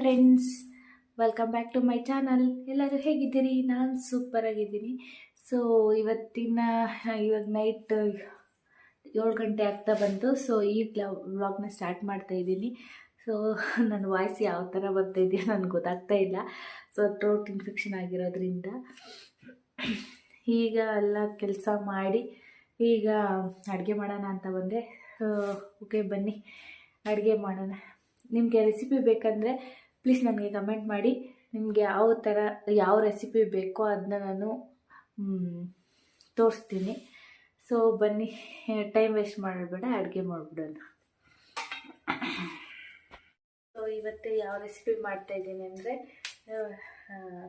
Friends welcome back to my channel ಎಲ್ಲರೂ ಹೇಗಿದ್ದೀರಿ? ನಾನು ಸೂಪರ್ ಆಗಿದ್ದೀನಿ. ಸೊ ಇವತ್ತಿನ, ಇವಾಗ ನೈಟ್ ಏಳು ಗಂಟೆ ಆಗ್ತಾ ಬಂತು. ಸೊ ಈ ವ್ಲಾಗ್ನ ಸ್ಟಾರ್ಟ್ ಮಾಡ್ತಾ ಇದ್ದೀನಿ. ಸೊ ನನ್ನ ವಾಯ್ಸ್ ಯಾವ ಥರ ಬರ್ತಾ ಇದೆಯೋ ನನಗೆ ಗೊತ್ತಾಗ್ತಾ ಇಲ್ಲ. ಸೊ ಥ್ರೋಟ್ ಇನ್ಫೆಕ್ಷನ್ ಆಗಿರೋದ್ರಿಂದ. ಈಗ ಎಲ್ಲ ಕೆಲಸ ಮಾಡಿ, ಈಗ ಅಡುಗೆ ಮಾಡೋಣ ಅಂತ ಬಂದೆ. ಓಕೆ ಬನ್ನಿ. ಅಡುಗೆ ಮಾಡೋಣ. ನಿಮಗೆ ರೆಸಿಪಿ ಬೇಕಂದರೆ ಪ್ಲೀಸ್ ನನಗೆ ಕಮೆಂಟ್ ಮಾಡಿ. ನಿಮಗೆ ಯಾವ ಥರ, ಯಾವ ರೆಸಿಪಿ ಬೇಕೋ ಅದನ್ನ ನಾನು ತೋರಿಸ್ತೀನಿ. ಸೊ ಬನ್ನಿ. ಟೈಮ್ ವೇಸ್ಟ್ ಮಾಡಬೇಡ, ಅಡುಗೆ ಮಾಡಿಬಿಡೋಣ. ಸೊ ಇವತ್ತು ಯಾವ ರೆಸಿಪಿ ಮಾಡ್ತಾಯಿದ್ದೀನಿ ಅಂದರೆ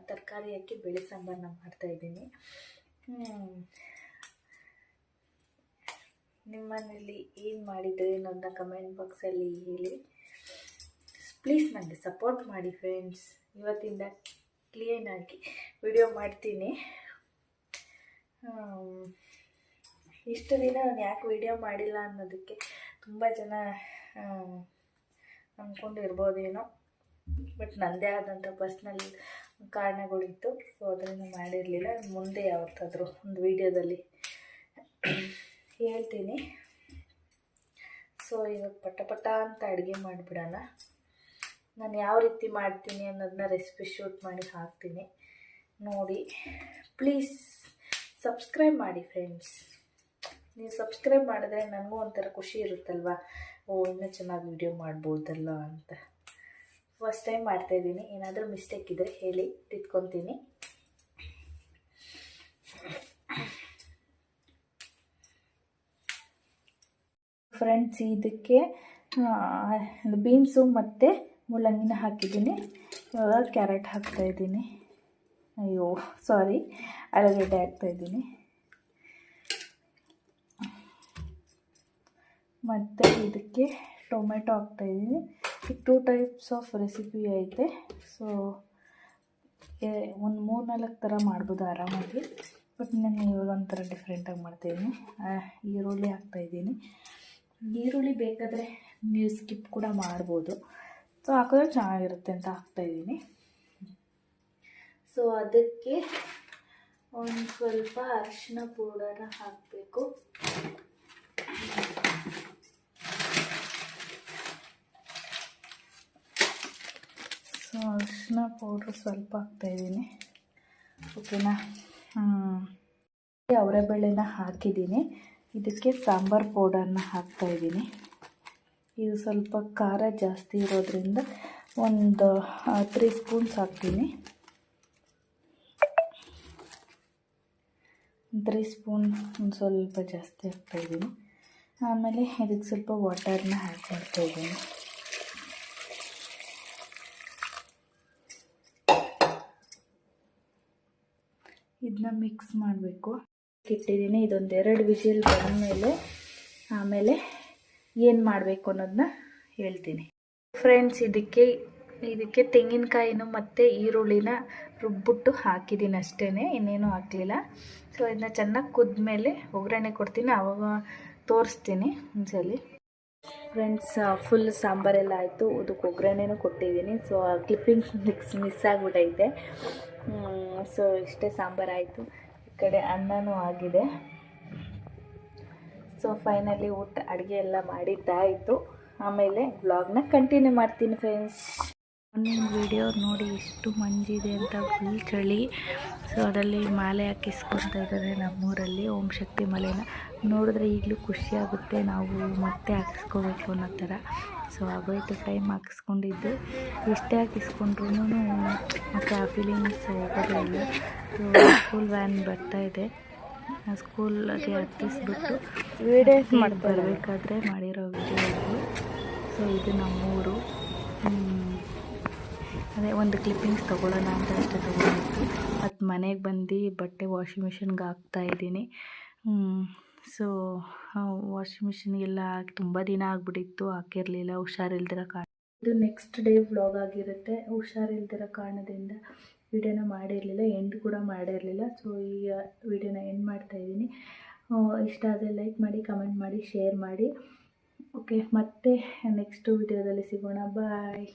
ತರಕಾರಿ ಹಾಕಿ ಬೇಳೆ ಸಾಂಬಾರನ್ನ ಮಾಡ್ತಾಯಿದ್ದೀನಿ ನಿಮ್ಮ ಮನೇಲಿ ಏನು ಮಾಡಿದ್ರಿ ಅನ್ನೋದನ್ನ ಕಮೆಂಟ್ ಬಾಕ್ಸಲ್ಲಿ ಹೇಳಿ. ಪ್ಲೀಸ್ ನನಗೆ ಸಪೋರ್ಟ್ ಮಾಡಿ ಫ್ರೆಂಡ್ಸ್ ಇವತ್ತಿಂದ ಕ್ಲೀನಾಗಿ ವಿಡಿಯೋ ಮಾಡ್ತೀನಿ. ಇಷ್ಟು ದಿನ ನಾನು ಯಾಕೆ ವಿಡಿಯೋ ಮಾಡಿಲ್ಲ ಅನ್ನೋದಕ್ಕೆ ತುಂಬ ಜನ ಅಂದ್ಕೊಂಡು ಅಂದ್ಕೊಂಡಿರ್ಬೋದೇನೋ ಬಟ್ ನನ್ನದೇ ಆದಂಥ ಪರ್ಸ್ನಲ್ ಕಾರಣಗಳಿತ್ತು. ಸೊ ಅದನ್ನು ಮಾಡಿರಲಿಲ್ಲ. ಮುಂದೆ ಯಾವತ್ತಾದರೂ ಒಂದು ವಿಡಿಯೋದಲ್ಲಿ ಹೇಳ್ತೀನಿ. ಸೊ ಇವಾಗ ಪಟ ಪಟ ಅಂತ ಅಡುಗೆ ಮಾಡಿಬಿಡೋಣ. ನಾನು ಯಾವ ರೀತಿ ಮಾಡ್ತೀನಿ ಅನ್ನೋದನ್ನ ರೆಸಿಪಿ ಶೂಟ್ ಮಾಡಿ ಹಾಕ್ತೀನಿ. ನೋಡಿ ಪ್ಲೀಸ್ ಸಬ್ಸ್ಕ್ರೈಬ್ ಮಾಡಿ ಫ್ರೆಂಡ್ಸ್ ನೀವು ಸಬ್ಸ್ಕ್ರೈಬ್ ಮಾಡಿದ್ರೆ ನನಗೂ ಒಂಥರ ಖುಷಿ ಇರುತ್ತಲ್ವ? ಓ, ಇನ್ನೂ ಚೆನ್ನಾಗಿ ವಿಡಿಯೋ ಮಾಡ್ಬೋದಲ್ಲ ಅಂತ. ಫಸ್ಟ್ ಟೈಮ್ ಮಾಡ್ತಾಯಿದ್ದೀನಿ ಏನಾದರೂ ಮಿಸ್ಟೇಕ್ ಇದ್ದರೆ ಹೇಳಿ ತಿತ್ಕೊತೀನಿ ಫ್ರೆಂಡ್ಸ್ ಇದಕ್ಕೆ ಬೀನ್ಸು ಮತ್ತು ಮೂಲಂಗಿನ ಹಾಕಿದ್ದೀನಿ. ಇವಾಗ ಕ್ಯಾರೆಟ್ ಹಾಕ್ತಾಯಿದ್ದೀನಿ ಅಯ್ಯೋ ಸಾರಿ ಆಲೂಗಡ್ಡೆ ಹಾಕ್ತಾಯಿದ್ದೀನಿ ಮತ್ತು ಇದಕ್ಕೆ ಟೊಮೆಟೊ ಹಾಕ್ತಾಯಿದ್ದೀನಿ ಈಗ ಟೂ ಟೈಪ್ಸ್ ಆಫ್ ರೆಸಿಪಿ ಐತೆ. ಸೊ ಒಂದು ಮೂರು ನಾಲ್ಕು ಥರ ಮಾಡ್ಬೋದು ಆರಾಮಾಗಿ. ಬಟ್ ನಾನು ಇವಾಗ ಒಂಥರ ಡಿಫ್ರೆಂಟಾಗಿ ಮಾಡ್ತಾಯಿದ್ದೀನಿ ಈರುಳ್ಳಿ ಹಾಕ್ತಾಯಿದ್ದೀನಿ ಈರುಳ್ಳಿ ಬೇಕಾದರೆ ನೀವು ಸ್ಕಿಪ್ ಕೂಡ ಮಾಡ್ಬೋದು. ಸೊ ಹಾಕಿದ್ರೆ ಚೆನ್ನಾಗಿರುತ್ತೆ ಅಂತ ಹಾಕ್ತಾಯಿದ್ದೀನಿ ಸೊ ಅದಕ್ಕೆ ಒಂದು ಸ್ವಲ್ಪ ಅರಿಶಿನ ಪೌಡರ್ನ ಹಾಕಬೇಕು. ಸೊ ಅರಿಶಿನ ಪೌಡ್ರ್ ಸ್ವಲ್ಪ ಹಾಕ್ತಾಯಿದ್ದೀನಿ ಓಕೆನಾ ಅವರೆಬೇಳೆನ ಹಾಕಿದ್ದೀನಿ. ಇದಕ್ಕೆ ಸಾಂಬಾರು ಪೌಡರ್ನ ಹಾಕ್ತಾಯಿದ್ದೀನಿ ಇದು ಸ್ವಲ್ಪ ಖಾರ ಜಾಸ್ತಿ ಇರೋದ್ರಿಂದ ಒಂದು ತ್ರೀ ಸ್ಪೂನ್ಸ್ ಹಾಕ್ತೀನಿ. ತ್ರೀ ಸ್ಪೂನ್ ಒಂದು ಸ್ವಲ್ಪ ಜಾಸ್ತಿ ಹಾಕ್ತಾಯಿದ್ದೀನಿ ಆಮೇಲೆ ಇದಕ್ಕೆ ಸ್ವಲ್ಪ ವಾಟರ್ನ ಆ್ಯಡ್ ಮಾಡ್ತಾಯಿದ್ದೀನಿ ಇದನ್ನ ಮಿಕ್ಸ್ ಮಾಡಬೇಕು. ಇಟ್ಟಿದ್ದೀನಿ, ಇದೊಂದು ಎರಡು ವಿಜಿಲ್ ಬಂದಮೇಲೆ, ಆಮೇಲೆ ಏನು ಮಾಡಬೇಕು ಅನ್ನೋದನ್ನ ಹೇಳ್ತೀನಿ. ಫ್ರೆಂಡ್ಸ್ ಇದಕ್ಕೆ ಇದಕ್ಕೆ ತೆಂಗಿನಕಾಯಿನೂ ಮತ್ತು ಈರುಳ್ಳಿನ ರುಬ್ಬಿಟ್ಟು ಹಾಕಿದ್ದೀನಿ ಅಷ್ಟೇ ಇನ್ನೇನು ಹಾಕಲಿಲ್ಲ. ಸೊ ಇದನ್ನ ಚೆನ್ನಾಗಿ ಕುದ್ಮೇಲೆ ಒಗ್ಗರಣೆ ಕೊಡ್ತೀನಿ, ಅವಾಗ ತೋರಿಸ್ತೀನಿ ಒಂದ್ಸಲಿ. ಫ್ರೆಂಡ್ಸ್ ಫುಲ್ ಸಾಂಬಾರೆಲ್ಲ ಆಯಿತು ಅದಕ್ಕೆ ಒಗ್ಗರಣೆನೂ ಕೊಟ್ಟಿದ್ದೀನಿ ಸೊ ಕ್ಲಿಪ್ಪಿಂಗ್ಸ್ ಮಿಕ್ಸ್ ಮಿಸ್ ಆಗಿಬಿಟ್ಟೈತೆ ಸೊ ಇಷ್ಟೇ ಸಾಂಬಾರಾಯಿತು ಈ ಕಡೆ ಅನ್ನನೂ ಆಗಿದೆ. ಸೊ ಫೈನಲಿ ಊಟ, ಅಡುಗೆ ಎಲ್ಲ ಮಾಡಿದ್ದಾಯಿತು. ಆಮೇಲೆ ಬ್ಲಾಗ್ನ ಕಂಟಿನ್ಯೂ ಮಾಡ್ತೀನಿ ಫ್ರೆಂಡ್ಸ್ ಒಂದು ವಿಡಿಯೋ ನೋಡಿ ಎಷ್ಟು ಮಂಜಿದೆ ಅಂತ ಫುಲ್ ಚಳಿ. ಸೊ ಅದರಲ್ಲಿ ಮಾಲೆ ಹಾಕಿಸ್ಕೊತಾ ಇದ್ದಾರೆ ನಮ್ಮೂರಲ್ಲಿ, ಓಂ ಶಕ್ತಿ ಮಾಲೆನ. ನೋಡಿದ್ರೆ ಈಗಲೂ ಖುಷಿ ಆಗುತ್ತೆ, ನಾವು ಮತ್ತೆ ಹಾಕಿಸ್ಕೋಬೇಕು ಅನ್ನೋ ಥರ. ಸೊ ಆಗೋಯ್ತು ಟೈಮ್ ಹಾಕಿಸ್ಕೊಂಡಿದ್ದು. ಎಷ್ಟೇ ಹಾಕಿಸ್ಕೊಂಡ್ರು ಮತ್ತು ಆ ಫೀಲಿಂಗ್ಸ್ ಹೋಗೋದೇ ಇಲ್ಲ. ಸೊ ಫುಲ್ ವ್ಯಾನ್ ಬರ್ತಾ ಇದೆ. ಸ್ಕೂಲ್ಗೆ ಹತ್ತಿಸ್ಬಿಟ್ಟು ವಿಡಿಯೋಸ್ ಮಾಡಿ ಬರಬೇಕಾದ್ರೆ ಮಾಡಿರೋ ವಿಡಿಯೋ ಸೊ ಇದು ನಮ್ಮೂರು. ಅದೇ ಒಂದು ಕ್ಲಿಪ್ಪಿಂಗ್ಸ್ ತೊಗೊಳ್ಳೋಣ ಅಂತ ಅಷ್ಟೇ ತೊಗೊಂಡಿತ್ತು ಮತ್ತು ಮನೆಗೆ ಬಂದು ಬಟ್ಟೆ ವಾಷಿಂಗ್ ಮಿಷಿನ್ಗೆ ಹಾಕ್ತಾ ಇದ್ದೀನಿ. ಸೊ ವಾಷಿಂಗ್ ಮಿಷಿನ್ಗೆಲ್ಲ ಹಾಕಿ ತುಂಬ ದಿನ ಆಗಿಬಿಟ್ಟಿತ್ತು. ಹಾಕಿರಲಿಲ್ಲ. ಹುಷಾರಿಲ್ದಿರೋ ಕಾರಣ. ಇದು ನೆಕ್ಸ್ಟ್ ಡೇ ವ್ಲಾಗ್ ಆಗಿರುತ್ತೆ. ಹುಷಾರಿಲ್ದಿರೋ ಕಾರಣದಿಂದ ವಿಡಿಯೋನ ಮಾಡಿರಲಿಲ್ಲ ಎಂಡ್ ಕೂಡ ಮಾಡಿರಲಿಲ್ಲ. ಸೊ ಈಗ ವಿಡಿಯೋನ ಎಂಡ್ ಮಾಡ್ತಾ ಇದ್ದೀನಿ. ಇಷ್ಟ ಆದರೆ ಲೈಕ್ ಮಾಡಿ ಕಮೆಂಟ್ ಮಾಡಿ ಶೇರ್ ಮಾಡಿ. ಓಕೆ ಮತ್ತೆ ನೆಕ್ಸ್ಟ್ ವಿಡಿಯೋದಲ್ಲಿ ಸಿಗೋಣ. ಬಾಯ್